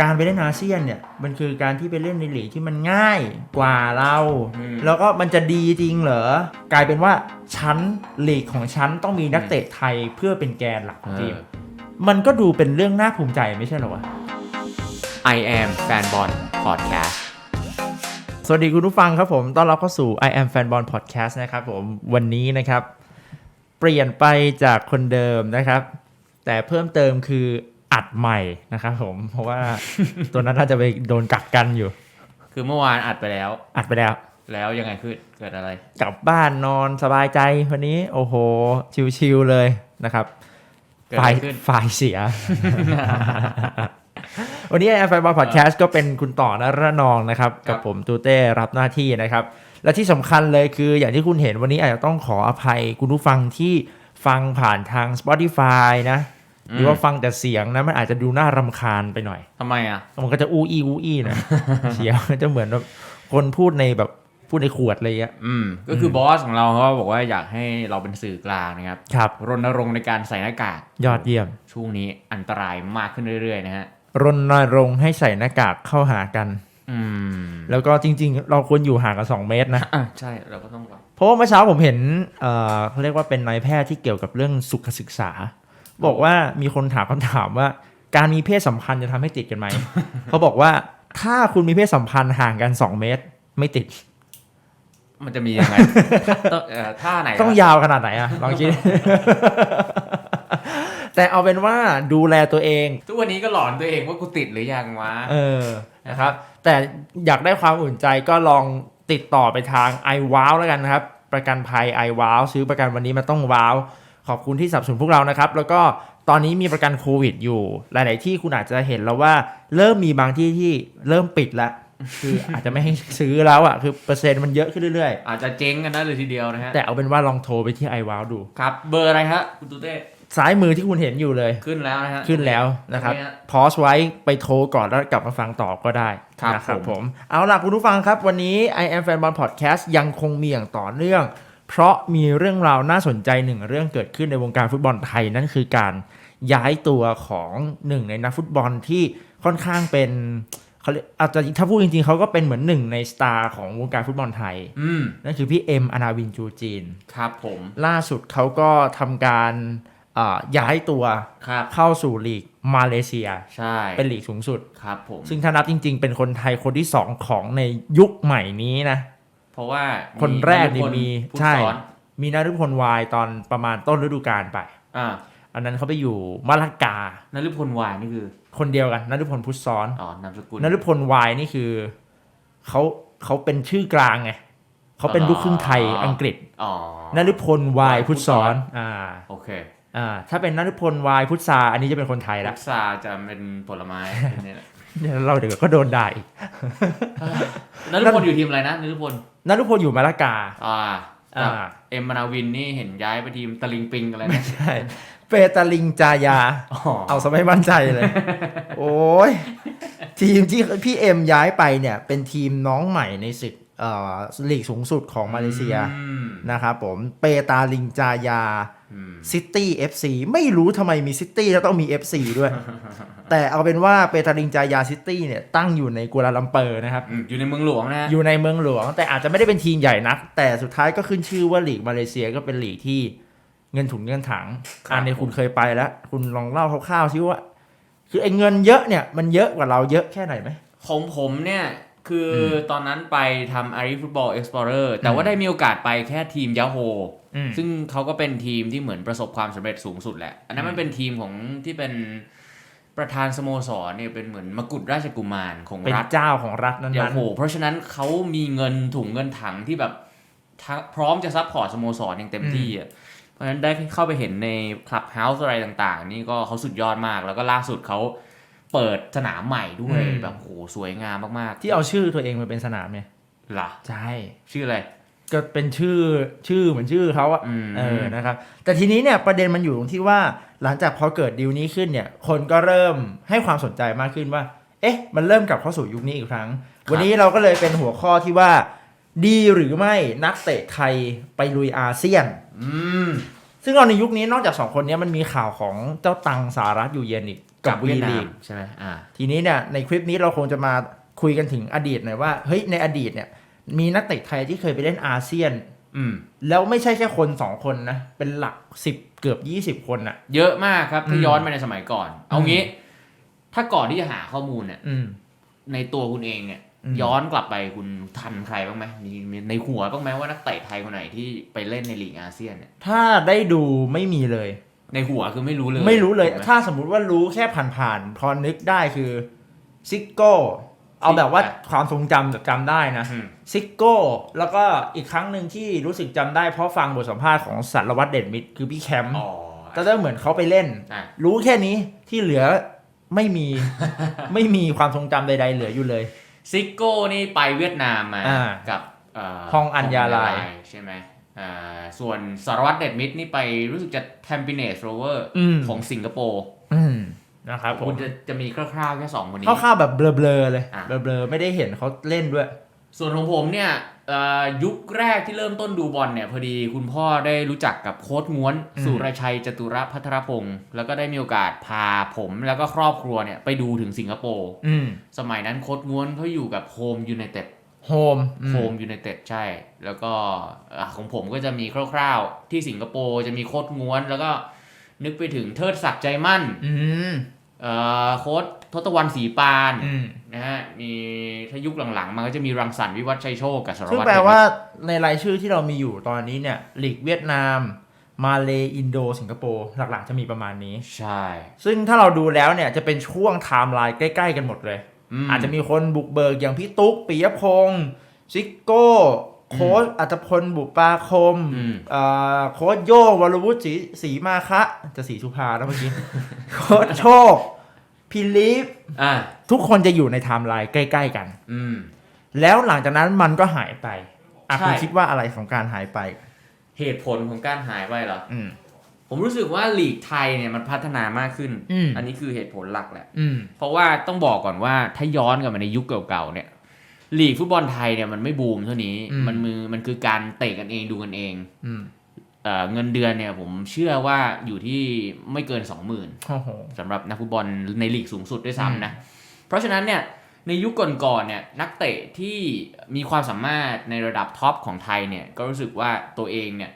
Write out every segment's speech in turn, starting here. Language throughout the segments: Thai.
การไปเล่นอาเซียนเนี่ยมันคือการที่ไปเล่นในลีกที่มันง่ายกว่าเราอืมแล้วก็มันจะดีจริงเหรอกลายเป็นว่าชั้นลีกของฉันต้องมีนักเตะไทยเพื่อเป็นแกนหลักของทีมมันก็ดูเป็นเรื่องน่าภูมิใจไม่ใช่เหรอวะ I am Fanball Podcast สวัสดีคุณผู้ฟังครับผม ต้อนรับเข้าสู่ I am Fanball Podcast นะครับผม วันนี้นะครับ เปลี่ยนไปจากคนเดิมนะครับ แต่เพิ่มเติมคือ อัดใหม่นะครับผมเพราะว่าตัวนั้นน่าจะไปโดนกักกันอยู่ คือเมื่อวานอัดไปแล้ว อัดไปแล้ว แล้วยังไงขึ้นเกิดอะไร กลับบ้านนอนสบายใจวันนี้ โอ้โห ชิวๆเลยนะครับเกิดไฟอะไรล์ขึ้นไฟล์เสีย วันนี้แอร์ไฟบอลพอดแคสต์ก็เป็นคุณต่อนระนองนะครับครักับบผมตูเต้รับหน้าที่นะครับ และที่สำคัญเลยคืออย่างที่คุณเห็นวันนี้อาจจะต้องขออภัยคุณผู้ฟังที่ฟังผ่านทาง Spotify นะ หรือว่าฟังแต่เสียงนะมันอาจจะดูน่ารำคาญไปหน่อยทำไมอะมันก็จะอู้อี้อู้อี้หนะเสียงมันจะเหมือนแบบคนพูดในแบบพูดในขวดอะไรอย่างเงี้ยอืม ก็คืออบอสของเราเขาบอกว่าอยากให้เราเป็นสื่อกลางนะครับ ครับ รณรงค์ในการใส่หน้ากาก ยอดเยี่ยม ช่วงนี้อันตรายมากขึ้นเรื่อยๆนะฮะ รณรงค์ให้ใส่หน้ากากเข้าหากัน อืม แล้วก็จริง ๆ เราควรอยู่ห่างกัน2เมตรนะ อะใช่ เราก็ต้องแบบเพราะว่าเมื่อเช้าผมเห็น เอ่อเขาเรียกว่าเป็นนายแพทย์ที่เกี่ยวกับเรื่องสุขศึกษา บอกว่ามีคนถามคำถามว่า การมีเพศสัมพันธ์จะทำให้ติดกันไหม เขาบอกว่าถ้าคุณมีเพศสัมพันธ์ห่างกัน2เมตร ไม่ติด มันจะมียังไงต้องเอ่อท่าไหนต้องวะยาวขนาดไหนอะลองคิดแต่เอาเป็นว่าดูแลตัวเอง ทุกวันนี้ก็หลอนตัวเองว่ากูติดหรือยังวะเออนะครับ แต่อยากได้ความอุ่นใจก็ลองติดต่อไปทาง i w o w แล้วกันนะครับ ประกันภัย i w o w ซื้อประกันวันนี้มันต้องว้าว ขอบคุณที่สนับสนุนพวกเรานะครับ แล้วก็ตอนนี้มีประกันโควิดอยู่ หลาย ๆ ที่คุณอาจจะเห็นแล้วว่าเริ่มมีบางที่ที่เริ่มปิดแล้วคืออาจจะไม่ให้ซื้อแล้วอะคือเปอร์เซ็นต์มันเยอะขึ้นเรื่อยอาจจะเจ๊งกันนะเลยทีเดียวนะฮะๆแต่เอาเป็นว่าลองโทรไปที่ i w o w ดู ครับ เบอร์อะไรฮะคุณตูเต้ซ้ายมือที่คุณเห็นอยู่เลย ขึ้นแล้วนะฮะ ขึ้นแล้วนะครับตงฮพอสไว้ไปโทรก่อนแล้วกลับมาฟังต่อก็ได้ครับนะครับผมผม เอาล่ะคุณผู้ฟังครับ วันนี้ I am Fan Ball Podcast ยังคงมีอย่างต่อเนื่อง เพราะมีเรื่องราวน่าสนใจหนึ่งเรื่องเกิดขึ้นในวงการฟุตบอลไทยนั่นคือการย้ายตัวของหนึ่งในนักฟุตบอลที่ค่อนข้างเป็นเขาเรียกอาจจะถ้าพูดจริงๆเขาก็เป็นเหมือนหนึ่งในสตาร์ของวงการฟุตบอลไทยอืมนั่นคือพี่เอ็มอนาวินจูจีน ครับผมล่าสุดเขาก็ทำการอ่าย้ายตัวครับเข้าสู่ลีกมาเลเซียใช่เป็นลีกสูงสุดครับผมซึ่งถ้านับจริง ๆ เป็นคนไทยคนที่ 2 ของในยุคใหม่นี้นะ เพราะว่าคนแรกนี่มีผู้ใช่สอนมีนารุพลวายตอนประมาณต้นฤดูกาลไป อ่า อันนั้นเขาไปอยู่มาลากานฤพลวายนี่คือ คนเดียวกันนารุพลพุทธซ้อนอ๋อนามสกุลนารุพลวายนี่คือเขาเขาเป็นชื่อกลางไงเขาเป็นลูกครึ่งไทยอังกฤษอ๋อนารุพลวายพุทธซ้อนอ่าโอเคอ่าถ้าเป็นนารุพลวายพุทธซาอันนี้จะเป็นคนไทยลัละกซาจะเป็นผลไม้ เนี่ยแหละเดี๋ยวเราเดี๋ยวก็โดนด่าอีกนฤพลอยู่ทีมอะไรนะนฤพลนารุพลอยู่มาลากา อ่าอ่ากับเอ็มมานาวินนี่เห็นย้ายไปทีมตะลิงปิงอะไรนะใช่เปตาลิงจายาอ๋อเอาซะไม่มั่นใจเลย โอ้ยทีมที่พี่เอ็มย้ายไปเนี่ย เป็นทีมน้องใหม่ในศึกเอ่อ ลีกสูงสุดของมาเลเซียอืมนะครับผมเปตาลิงจายาอืมซิตี้เอฟซีไม่รู้ทำไมมีซิตี้แล้วต้องมี FC ด้วย แต่เอาเป็นว่าเปตาลิงจายาซิตี้เนี่ยตั้งอยู่ในกัวลาลัมเปอร์นะครับอืมอยู่ในเมืองหลวงนะฮะอยู่ในเมืองหลวง แต่อาจจะไม่ได้เป็นทีมใหญ่นัก แต่สุดท้ายก็ขึ้นชื่อว่าลีกมาเลเซียก็เป็นลีกที่เงินถุงเงินถังครับอันนี้คุณเคยไปแล้ว คุณลองเล่าคร่าวๆซิว่า คือไอ้เงินเยอะเนี่ยมันเยอะกว่าเราเยอะแค่ไหนไหมของผมเนี่ย คืออมตอนนั้นไปทำอารีฟุตบอลเอ็กซ์พลอเรอร์แต่ว่าได้มีโอกาสไปแค่ทีมยาโฮอืมซึ่งเขาก็เป็นทีมที่เหมือนประสบความสำเร็จสูงสุดแหละ อันนั้นมันเป็นทีมของที่เป็นประธานสโมสรเนี่ยเป็นเหมือนมกุฎราชกุมารของเป็นรัฐเจ้าของรัฐนั้ยานโฮเพราะฉะนั้นเขามีเงินถุงเงินถังที่แบบทั้งพร้อมจะซัพพอร์ตสโมสรอย่างเต็มที่อะเพราะฉะนั้นได้เข้าไปเห็นในคลับเฮาส์อะไรต่าง ๆ นี่ก็เขาสุดยอดมากแล้วก็ล่าสุดเขา เปิดสนามใหม่ด้วยแบบโหสวยงามมากๆที่เอาชื่อตัวเองมาเป็นสนามเนี่ยๆล่ะใช่ ชื่ออะไร ก็เป็นชื่อชื่อเหมือนชื่อเขาอะอืม เออนะครับ แต่ทีนี้เนี่ยประเด็นมันอยู่ตรงที่ว่าหลังจากพอเกิดดีลนี้ขึ้นเนี่ย คนก็เริ่มให้ความสนใจมากขึ้นว่า เอ๊ะ มันเริ่มกลับเข้าสู่ยุคนี้อีกครั้ง วันนี้เราก็เลยเป็นหัวข้อที่ว่า ดีหรือไม่นักเตะไทยไปลุยอาเซียน อืมซึ่งเราในยุคนี้นอกจากสองคนเนี้ยมันมีข่าวของเจ้าตังสารัฐอยู่เย็นอีก กับเวียด V นา League มใช่ไหมอ่าทีนี้เนี่ยในคลิปนี้เราคงจะมาคุยกันถึงอดีตหน่อยว่าเฮ้ยในอดีตเนี่ย มีนักเตะไทยที่เคยไปเล่นอาเซียน อืม แล้วไม่ใช่แค่คนสองคนนะ เป็นหลักสิบเกือบยี่สิบคนอะเยอะมากครับอืที่มย้อนไปในสมัยก่อน เอาอืมงี้ ถ้าก่อนที่จะหาข้อมูลเนี่ยอืมในตัวคุณเองเนี่ยอืมย้อนกลับไปคุณทันใครบ้างไหมมีมีในหัวบ้างไหมว่านักเตะไทยคนไหนที่ไปเล่นในลีกอาเซียนเนี่ยถ้าได้ดูไม่มีเลย ในหัวคือไม่รู้เลยไม่รู้เลย ถูกหถ้าสมมุติว่ารู้แค่ผ่านๆพอนึกได้คือซิโก้เอาแบบว่าอะความทรงจำแบบจำได้นะอืมซิโก้แล้วก็อีกครั้งหนึ่งที่รู้สึกจำได้เพราะฟังบทสัมภาษณ์ของสารวัตรเด่นมิตรคือพี่แคมป์อ๋อก็จะเหมือนเขาไปเล่น อะรู้แค่นี้ที่เหลือไม่มี ไม่มีความทรงจำใดๆเหลืออยู่เลย ซิโก้นี่ไปเวียดนามมาอ่ากับเฮองอัญญาลาย ใช่ไหม อ่าส่วนสารวัตรเด็ดมิตรนี่ไปรู้สึกจะแทมปิเนสโรเวอร์อืม ของสิงคโปร์อืมนะครับผคุมณจะจะมีคร่าวๆแค่สองคนนี้คร่าวๆแบบเบลอๆเลยอะ เบลอๆไม่ได้เห็นเขาเล่นด้วย ส่วนของผมเนี่ยเอ่อยุคแรกที่เริ่มต้นดูบอลเนี่ย พอดีคุณพ่อได้รู้จักกับโค้ชง้วน อืม สุรชัยจตุรพัทรพงศ์แล้วก็ได้มีโอกาสพาผมแล้วก็ครอบครัวเนี่ย ไปดูถึงสิงคโปร์ อืม สมัยนั้นโค้ชง้วนเขาอยู่กับโฮมยูไนเต็ด โฮมอืมโฮมยูไนเต็ดใช่ แล้วก็อะของผมก็จะมีคร่าวๆ ที่สิงคโปร์จะมีโค้ชง้วน แล้วก็นึกไปถึงเทิดศักดิ์ใจมั่นอืมเอ่อโค้ชทศวรรณศรีปานอืมนะฮะมีถ้ายุคหลังๆ มันก็จะมีรังสรรค์วิวัฒน์ชัยโชคกับสารซึ่งวัตรแปลว่าในรายชื่อที่เรามีอยู่ตอนนี้เนี่ยลีกเวียดนาม มาเลอินโด สิงคโปร์หลักๆ จะมีประมาณนี้ ใช่ ซึ่งถ้าเราดูแล้วเนี่ยจะเป็นช่วงไทม์ไลน์ใกล้ ๆ กันหมดเลยม อาจจะมีคนบุกเบิกอย่างพี่ตุ๊กปิยพงศ์ซิโก้โค้ชอัตพลบุปาคมอืมเอ่อโค้ชโยงวรวุฒิศรีศรีมาคะ จะศรีสุภาแล้วเมื่อกี้ โค้ชโชคพิลิฟอ่าทุกคนจะอยู่ในไทม์ไลน์ใกล้ ๆ กัน อืมแล้วหลังจากนั้นมันก็หายไปอะใช่คุณคิดว่าอะไรของการหายไป เหตุผลของการหายไปเหรออืม ผมรู้สึกว่าลีกไทยเนี่ยมันพัฒนามากขึ้นอืมนนี้คือเหตุผลหลักแหละอืมเพราะว่าต้องบอกก่อนว่าถ้าย้อนกลับมาในยุคเก่าๆเนี่ยลีกฟุตบอลไทยเนี่ยมันไม่บูมเท่านี้อืมมันมือมันคือการเตะกันเองดูกันเองอืมเอ่อเงินเดือนเนี่ยผมเชื่อว่าอยู่ที่ไม่เกิน20,000โอ้โหสำหรับนักฟุตบอลในลีกสูงสุดด้วยซ้ำนะ เพราะฉะนั้นเนี่ยในยุคก่อนๆเนี่ยนักเตะที่มีความสามารถในระดับท็อปของไทยเนี่ยก็รู้สึกว่าตัวเองเนี่ยเ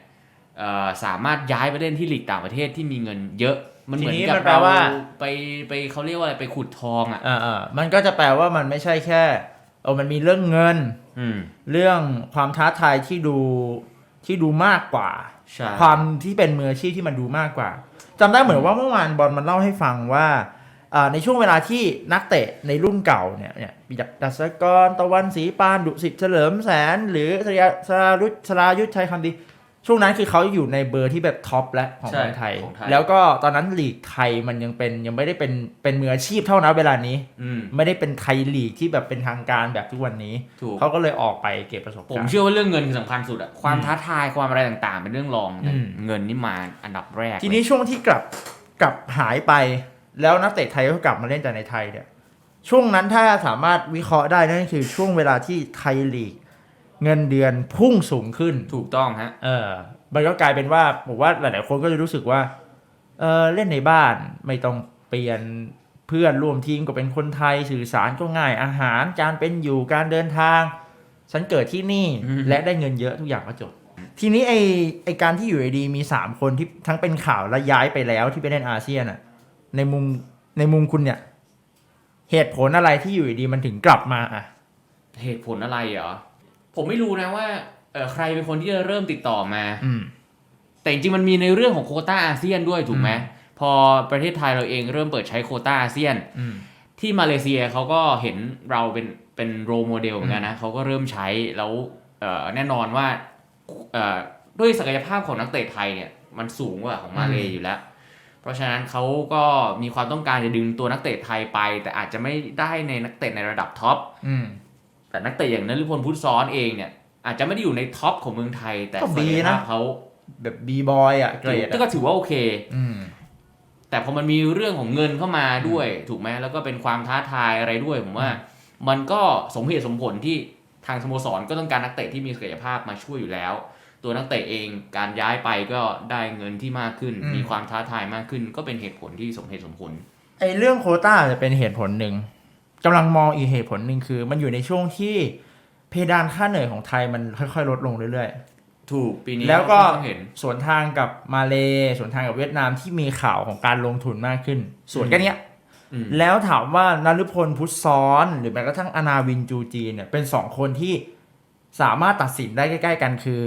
อ่อ สามารถย้ายไปเล่นที่ลีกต่างประเทศที่มีเงินเยอะ มันเหมือนทีนี้กับมันแปลเราว่าไปไปเขาเรียกว่าอะไรไปขุดทองอะอ่าอ่ามันก็จะแปลว่ามันไม่ใช่แค่เออมันมีเรื่องเงินอืมเรื่องความท้าทายที่ดูที่ดูมากกว่าใช่ความที่เป็นมืออาชีพที่มันดูมากกว่าจำได้เหมือนว่าเมื่อวานบอลมันเล่าให้ฟังว่าอ่าในช่วงเวลาที่นักเตะในรุ่นเก่าเนี่ยเนี่ยมีดัชกรตะวันศรีปานดุสิตเฉลิมแสน หรือสราสรารุชสรายุทธชัยคำดี ช่วงนั้นคือเขาอยู่ในเบอร์ที่แบบท็อปแล้วของใช่เมืองไทย ของไทย แล้วก็ตอนนั้นลีกไทยมันยังเป็นยังไม่ได้เป็นเป็นมืออาชีพเท่านั้นเวลานี้ อืม ไม่ได้เป็นไทยลีกที่แบบเป็นทางการแบบทุกวันนี้ ถูก เขาก็เลยออกไปเก็บประสบผมการณ์ เชื่อว่าเรื่องเงินคือสำคัญสุดอะความท้าทายความอะไรต่างๆ เป็นเรื่องรองแต่อืม เงินนี่มาอันดับแรกทีนี้ช่วงที่กลับกลับหายไป แล้วนักเตะไทยก็กลับมาเล่นแต่ในไทยเนี่ยช่วงนั้นถ้าสามารถวิเคราะห์ได้นั่นคือช่วงเวลาที่ไทยลีก เงินเดือนพุ่งสูงขึ้น ถูกต้องฮะ เออ มันก็กลายเป็นว่าผมว่าหลาย ๆ คนก็จะรู้สึกว่า เออเล่นในบ้านไม่ต้องเปลี่ยนเพื่อนร่วมทีมก็เป็นคนไทยสื่อสารก็ง่ายอาหารการเป็นอยู่การเดินทาง ฉันเกิดที่นี่อืมและได้เงินเยอะทุกอย่างก็จบ ทีนี้ไอไอการที่อยู่ดีๆมีสามคนที่ทั้งเป็นข่าวและย้ายไปแล้วที่ไปเล่นอาเซียนอะในมุมในมุมคุณเนี่ย เหตุผลอะไรที่อยู่ดีๆมันถึงกลับมาอะเหตุผลอะไรเหรอ ผมไม่รู้นะว่าเออใครเป็นคนที่จะเริ่มติดต่อมา อืม แต่จริงๆมันมีในเรื่องของโควต้าอาเซียนด้วยถูกไหมอืมพอประเทศไทยเราเองเริ่มเปิดใช้โควต้าอาเซียน อืม ที่มาเลเซียเขาก็เห็นเราเป็นเป็นโรโมเดลเหมือนกันนะเขาก็เริ่มใช้แล้วเอ่อแน่นอนว่าเอ่อด้วยศักยภาพของนักเตะไทยเนี่ยมันสูงกว่าของมาเลอยู่แล้ว เพราะฉะนั้นเขาก็มีความต้องการจะดึงตัวนักเตะไทยไป แต่อาจจะไม่ได้ในนักเตะในระดับท็อป อืม แต่นักเตะอย่างนฤพลพุทธซ้อนเองเนี่ย อาจจะไม่ได้อยู่ในท็อปของเมืองไทย แต่ก็ศัดีกยนะภาพเขาแบบบีบอยอะเกรดก็อะถือว่าโอเคอืมแต่พอมันมีเรื่องของเงินเข้ามาด้วย ถูกไหมแล้วก็เป็นความท้าทายอะไรด้วยผมว่า มันก็สมเหตุสมผลที่ทางสโมสรก็ต้องการนักเตะที่มีศักยภาพมาช่วยอยู่แล้ว ตัวนักเตะเองการย้ายไปก็ได้เงินที่มากขึ้นอืมมีความท้าทายมากขึ้น ก็เป็นเหตุผลที่สมเหตุสมผลไอเรื่องโควต้าจะเป็นเหตุผลหนึ่ง กำลังมองอีกเหตุผลหนึ่งคือ มันอยู่ในช่วงที่เพดานค่าเหนื่อยของไทยมันค่อยๆ ลดลงเรื่อยถูกปีนี้แล้วก็เราเห็นๆส่วนทางกับมาเลส่วนทางกับเวียดนามที่มีข่าวของการลงทุนมากขึ้น ส่วนอืมแค่เนี้ยอืมแล้วถามว่านฤพลพุทธซ้อน หรือแม้กระทั่งอนาวินจูจีเนี่ยเป็นสองคนที่สามารถตัดสินได้ใกล้ ๆ กันคือ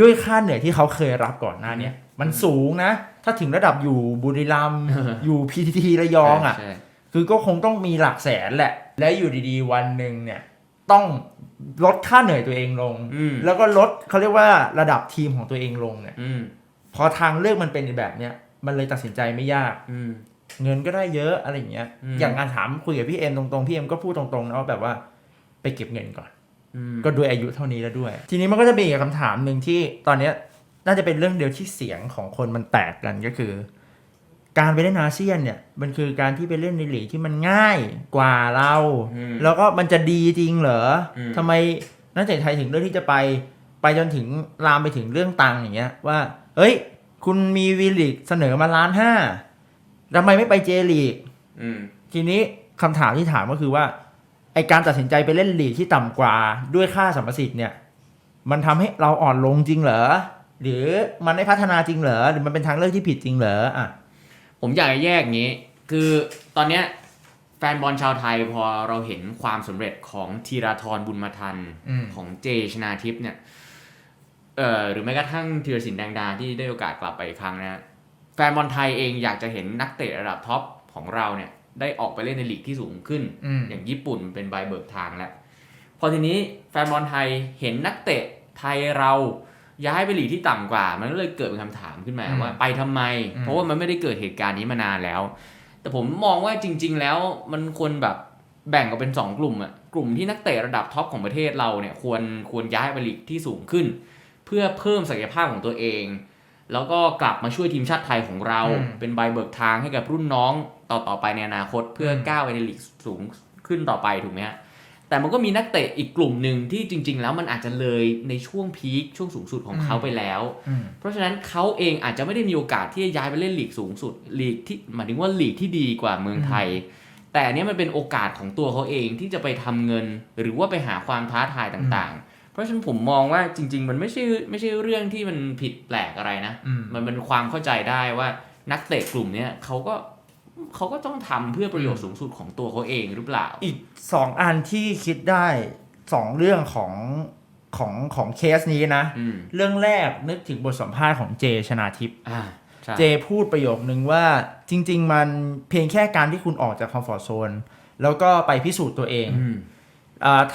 ด้วยค่าเหนื่อยที่เขาเคยรับก่อนหน้าเนี้ยมันสูงนะ ถ้าถึงระดับอยู่บุรีรัมย์อยู่พีทีระยองอะใช่ คือก็คงต้องมีหลักแสนแหละ แล้วอยู่ดีๆ วันหนึ่งเนี่ยต้องลดค่าเหนื่อยตัวเองลง อืม แล้วก็ลดเขาเรียกว่าระดับทีมของตัวเองลงเนี่ยอืม พอทางเลือกมันเป็นแบบเนี้ยมันเลยตัดสินใจไม่ยาก อืม เงินก็ได้เยอะอะไรอย่างเงี้ย อืม อย่างงานถามคุยกับพี่เอ็มตรงๆ พี่เอ็มก็พูดตรงๆนะว่าแบบว่าไปเก็บเงินก่อน อืมก็ด้วยอายุเท่านี้แล้วด้วย ทีนี้มันก็จะมีอีกคำถามหนึ่งที่ตอนเนี้ยน่าจะเป็นเรื่องเดียวที่เสียงของคนมันแตกกันก็คือ การไปเล่นอาเซียนเนี่ยมันคือการที่ไปเล่นในลีกที่มันง่ายกว่าเราอืมแล้วก็มันจะดีจริงเหรออมทำไมนักเตะไทยถึงเลือกที่จะไป ไปจนถึงลามไปถึงเรื่องตังค์อย่างเงี้ยว่า เอ้ย คุณมีวีลีกเสนอมาล้านห้าทำไมไม่ไปเจลีกอืมทีนี้คำถามที่ถามก็คือว่าไอการตัดสินใจไปเล่นลีกที่ต่ำกว่าด้วยค่าสัมประสิทธิ์เนี่ย มันทำให้เราอ่อนลงจริงเหรอหรือมันไม่พัฒนาจริงเหรอหรือมันเป็นทางเลือกที่ผิดจริงเหรออะ ผมอยากจะแยกอย่างนี้ คือตอนเนี้ยแฟนบอลชาวไทยพอเราเห็นความสำเร็จของธีราธรบุญมาทันอืม ของเจชนาทิพย์เนี่ย เอ่อหรือแม้กระทั่งธีรศิลป์แดงดาที่ได้โอกาสกลับไปอีกครั้งนะฮะแฟนบอลไทยเองอยากจะเห็นนักเตะระดับท็อปของเราเนี่ย ได้ออกไปเล่นในลีกที่สูงขึ้น อืม อย่างญี่ปุ่นเป็นใบเบิกทางแล้ว พอทีนี้แฟนบอลไทยเห็นนักเตะไทยเรา ย้ายไปหลีกที่ต่ำกว่า มันก็เลยเกิดเป็นคำถามขึ้นมาอืมว่าไปทำไมอืมเพราะว่ามันไม่ได้เกิดเหตุการณ์นี้มานานแล้ว แต่ผมมองว่าจริง ๆ แล้วมันควรแบบแบ่งออกเป็น 2 กลุ่มอะกลุ่มที่นักเตะระดับท็อปของประเทศเราเนี่ยควรควรย้ายไปหลีกที่สูงขึ้น เพื่อเพิ่มศักยภาพของตัวเอง แล้วก็กลับมาช่วยทีมชาติไทยของเราอืมเป็นใบเบิกทางให้กับรุ่นน้องต่อๆไปในอนาคต เพื่ออมก้าวไปในลีกสูงขึ้นต่อไปถูกไหมฮะ แต่มันก็มีนักเตะอีกกลุ่มหนึ่งที่จริง ๆ แล้วมันอาจจะเลยในช่วงพีคช่วงสูงสุดของเขาไปแล้วอืมเพราะฉะนั้นเขาเองอาจจะไม่ได้มีโอกาสที่จะย้ายไปเล่นลีกสูงสุดลีกที่หมายถึงว่าลีกที่ดีกว่าเมืองไทย แต่อันเนี้ยมันเป็นโอกาสของตัวเขาเองที่จะไปทำเงิน หรือว่าไปหาความท้าทายต่าง ๆ เพราะฉะนั้นผมมองว่าจริง ๆ มันไม่ใช่ไม่ใช่เรื่องที่มันผิดแปลกอะไรนะอืมมันเป็นความเข้าใจได้ว่านักเตะกลุ่มเนี้ยเขาก็ เขาก็ต้องทำเพื่อประโยชน์สูงสุดของตัวเขาเองหรือเปล่า อีกสองอันที่คิดได้สองเรื่องของของของเคสนี้นะอืมเรื่องแรกนึกถึงบทสัมภาษณ์ของเจชนาทิพย์อ่าใช่เจพูดประโยคนึงว่าจริง ๆ มันเพียงแค่การที่คุณออกจากคอมฟอร์ z โซนแล้วก็ไปพิสูจน์ตัวเองอืมอ่า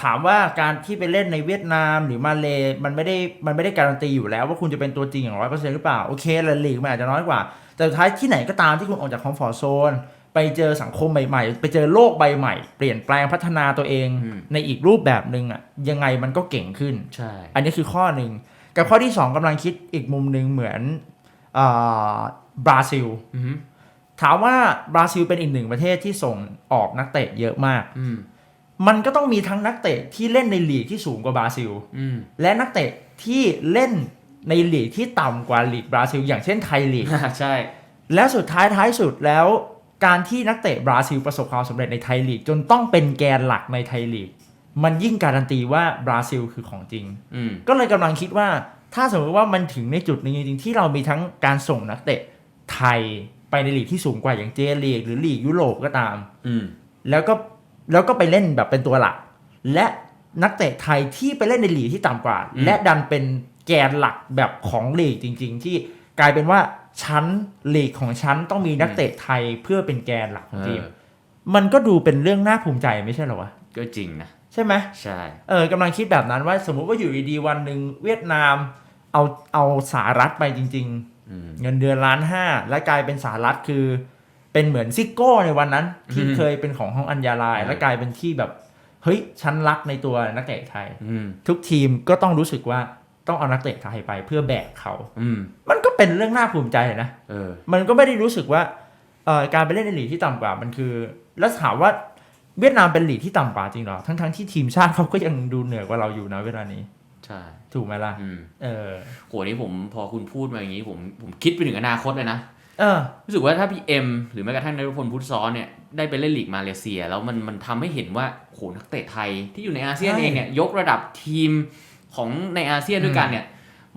ถามว่าการที่ไปเล่นในเวียดนามหรือมาเลมันไม่ได้มันไม่ได้การันตีอยู่แล้วว่าคุณจะเป็นตัวจริงอย่างร้อยเปอร์เซ็นต์หรือเปล่า โอเคละลีกมันอาจจะน้อยกว่า แต่สุดท้ายที่ไหนก็ตามที่คุณออกจากคอมฟอร์ z โซนไปเจอสังคมใหม่ๆ ไปเจอโลกใบใหม่ เปลี่ยนแปลงพัฒนาตัวเองอืมในอีกรูปแบบหนึ่งอะยังไงมันก็เก่งขึ้นใช่อันนี้คือข้อหนึ่งกับข้อที่ 2กำลังคิดอีกมุมหนึ่งเหมือนอ่าบราซิลอืมถามว่าบราซิลเป็นอีกหนึ่งประเทศที่ส่งออกนักเตะเยอะมากอื มมันก็ต้องมีทั้งนักเตะที่เล่นในลีกที่สูงกว่าบราซิลอืมและนักเตะที่เล่นในลีกที่ต่ำกว่าลีกบราซิล อย่างเช่นไทยลีกใช่ และสุดท้ายท้ายสุดแล้ว การที่นักเตะบราซิลประสบความสำเร็จในไทยลีก จนต้องเป็นแกนหลักในไทยลีก มันยิ่งการันตีว่าบราซิลคือของจริงอืมก็เลยกำลังคิดว่า ถ้าสมมติว่ามันถึงในจุดหนึงจริงๆที่เรามีทั้งการส่งนักเตะไทยไปในลีกที่สูงกว่าอย่างเจลีกหรือลีกยุโรปก็ตามอืมแล้วก็ แล้วก็ไปเล่นแบบเป็นตัวหลัก และนักเตะไทยที่ไปเล่นในลีกที่ต่ำกว่าอืมและดันเป็นแกนหลักแบบของลีกจริง ๆ ที่กลายเป็นว่าชั้นลีกของชั้นต้องมีนักเตะไทยเพื่อเป็นแกนหลักของเอทีมอมันก็ดูเป็นเรื่องน่าภูมิใจไม่ใช่เหรอวะก็จริงนะใช่ไหมใช่เออกำลังคิดแบบนั้นว่าสมมุติว่าอยู่ดีๆวันหนึ่งเวียดนามเอาเอาสหรัฐไปจริงอืมๆเงินเดือนล้านห้าและกลายเป็นสหรัฐคือ เป็นเหมือนซิโก้ในวันนั้น ที่อืมเคยเป็นของห้องอัญญาลายอืมและกลายเป็นที่แบบ เฮ้ยฉันรักในตัวนักเตะไทยอืมทุกทีมก็ต้องรู้สึกว่าต้องเอานักเตะไทยไปเพื่อแบกเขาอืมมันก็เป็นเรื่องน่าภูมิใจนะเออ มันก็ไม่ได้รู้สึกว่าเอ่อการไปเล่นในลีกที่ต่ำกว่ามันคือ แล้วถามว่าเวียดนามเป็นลีกที่ต่ำกว่าจริงเหรอ ทั้งๆที่ทีมชาติเขาก็ยังดูเหนือกว่าเราอยู่นะเวลานี้ ใช่ ถูกไหมล่ะอืมเออโหนี่ผมพอคุณพูดมาอย่างนี้ผมผมคิดไปถึงอนาคตเลยนะ เออ รู้สึกว่าถ้าพี่เอ็มหรือแม้กระทั่งนายรพลพุทธซ้อนเนี่ยได้ไปเล่นลีกมาเลเซีย แล้วมันมันทำให้เห็นว่าโหนักเตะไทยที่อยู่ในอาเซียนใช่ เองเนี่ยยกระดับทีมของในอาเซียนด้วยกันเนี่ย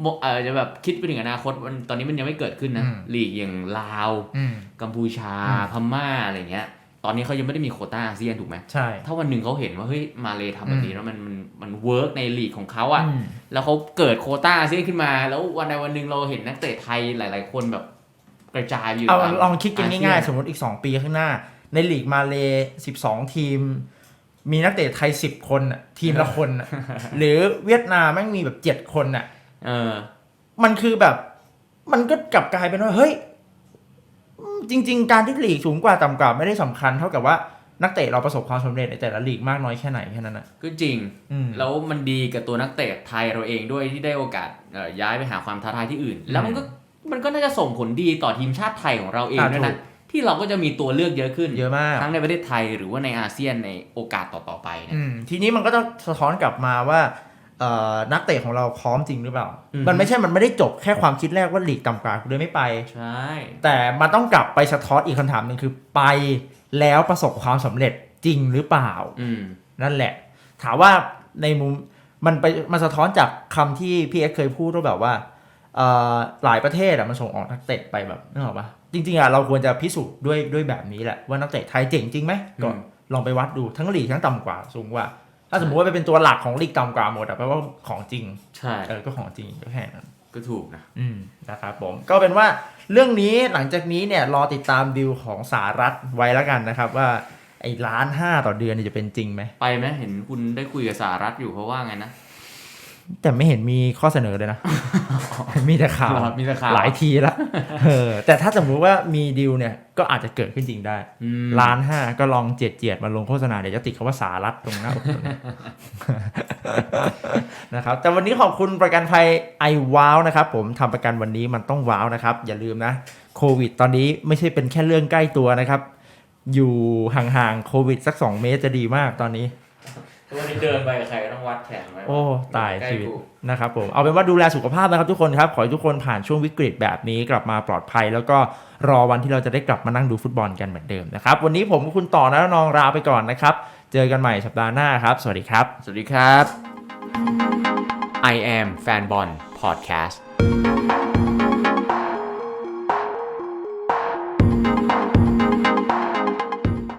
โมเออจะแบบคิดไปถึงอนาคตมันตอนนี้มันยังไม่เกิดขึ้นนะอืม ลีกอย่างลาว อืม กัมพูชาอืมพม่าอะไรเงี้ย ตอนนี้เขายังไม่ได้มีโควต้าอาเซียนถูกไหม ใช่ ถ้าวันหนึ่งเขาเห็นว่าเฮ้ยมาเลทำแบบนี้แล้วมันมันมันเวิร์กในลีกของเขาอะอืม แล้วเขาเกิดโควต้าอาเซียนขึ้นมา แล้ววันใดวันหนึ่งเราเห็นนักเตะไทยหลาย ๆ คนแบบ กระจายอยู่เอาตามลองคิดกันง่ายๆอสมมติอีก 2 ปีข้างหน้า ในลีกมาเล12ทีม มีนักเตะไทย10คนน่ะทีมละคนน่ะหรือเวียดนามแม่งมีแบบ7คนน่ะเออมันคือแบบ มันก็กลับกลายเป็นว่าเฮ้ยอืมจริง ๆ การที่ลีกสูงกว่าต่ำกว่าไม่ได้สำคัญ เท่ากับว่านักเตะเราประสบความสำเร็จในแต่ละลีกมากน้อยแค่ไหนแค่นั้นน่ะก็จริงอืมแล้วมันดีกับตัวนักเตะไทยเราเองด้วยที่ได้โอกาสเอ่อย้ายไปหาความท้าทายที่อื่น แล้วมันก็ มันก็น่าจะส่งผลดีต่อทีมชาติไทยของเราเองอ่าด้วยถูนะกที่เราก็จะมีตัวเลือกเยอะขึ้นเยอะมากทั้งในประเทศไทยหรือว่าในอาเซียนในโอกาสต่อๆไปเนี่ยอืมทีนี้มันก็ต้องสะท้อนกลับมาว่าเอ่อนักเตะของเราพร้อมจริงหรือเปล่าอืมมันไม่ใช่มันไม่ได้จบแค่ความคิดแรกว่าลีกต่ำกว่ากูเลยไม่ไป ใช่ แต่มันต้องกลับไปสะท้อนอีกคำถามหนึ่งคือไปแล้วประสบความสำเร็จจริงหรือเปล่าอืมนั่นแหละ ถามว่าในมุมมันไปมันสะท้อนจากคำที่พี่เอ็กซ์เคยพูดว่าแบบว่าเอ่อ หลายประเทศอะมันส่งออกนักเตะไปแบบนึกออกปะจริงๆอะเราควรจะพิสูจน์ด้วยด้วยแบบนี้แหละว่านักเตะไทยเจ๋งจริงไหมก็อืมลองไปวัดดูทั้งลีกทั้งต่ำกว่าสูงกว่า ถ้าสมมติว่าไปเป็นตัวหลักของลีกต่ำกว่าหมดอะแปลว่าของจริงใช่เออก็ของจริงก็แค่นั้นก็ถูกนะอืมนะครับผมก็เป็นว่าเรื่องนี้หลังจากนี้เนี่ยรอติดตามดิวของสหรัฐไว้แล้วกันนะครับว่าไอ้ล้านห้าต่อเดือนเนี่ยจะเป็นจริงไหมไปไหมเห็นคุณได้คุยกับสหรัฐอยู่เขาว่าไงนะ แต่ไม่เห็นมีข้อเสนอเลยนะ มีแต่ข่าวมีแต่ข่าวหลายทีแล้วเออ แต่ถ้าสมมุติว่ามีดิวเนี่ย ก็อาจจะเกิดขึ้นจริงได้อืมล้านห้าก็ลองเจียดเจียดๆมาลงโฆษณา เดี๋ยวจะติดคำว่าสารัฐตรงหน้าอกตรงนี้นะครับ แต่วันนี้ขอบคุณประกันภัยไอว้าวนะครับ ผมทำประกันวันนี้มันต้องว้าวนะครับ อย่าลืมนะ โควิด ตอนนี้ไม่ใช่เป็นแค่เรื่องใกล้ตัวนะครับ อยู่ห่างๆโควิดสัก 2 เมตรจะดีมากตอนนี้ วันนี้เดินไปกับใครก็ต้องวัดแขนไว้โอ้ตายใกล้ชีวิตกูนะครับผมเอาเป็นว่าดูแลสุขภาพนะครับทุกคนครับ ขอให้ทุกคนผ่านช่วงวิกฤตแบบนี้กลับมาปลอดภัย แล้วก็รอวันที่เราจะได้กลับมานั่งดูฟุตบอลกันเหมือนเดิมนะครับวันนี้ผมกับคุณต่อนะนองลาไปก่อนนะครับ เจอกันใหม่สัปดาห์หน้าครับ สวัสดีครับ สวัสดีครับ I am Fanbon Podcast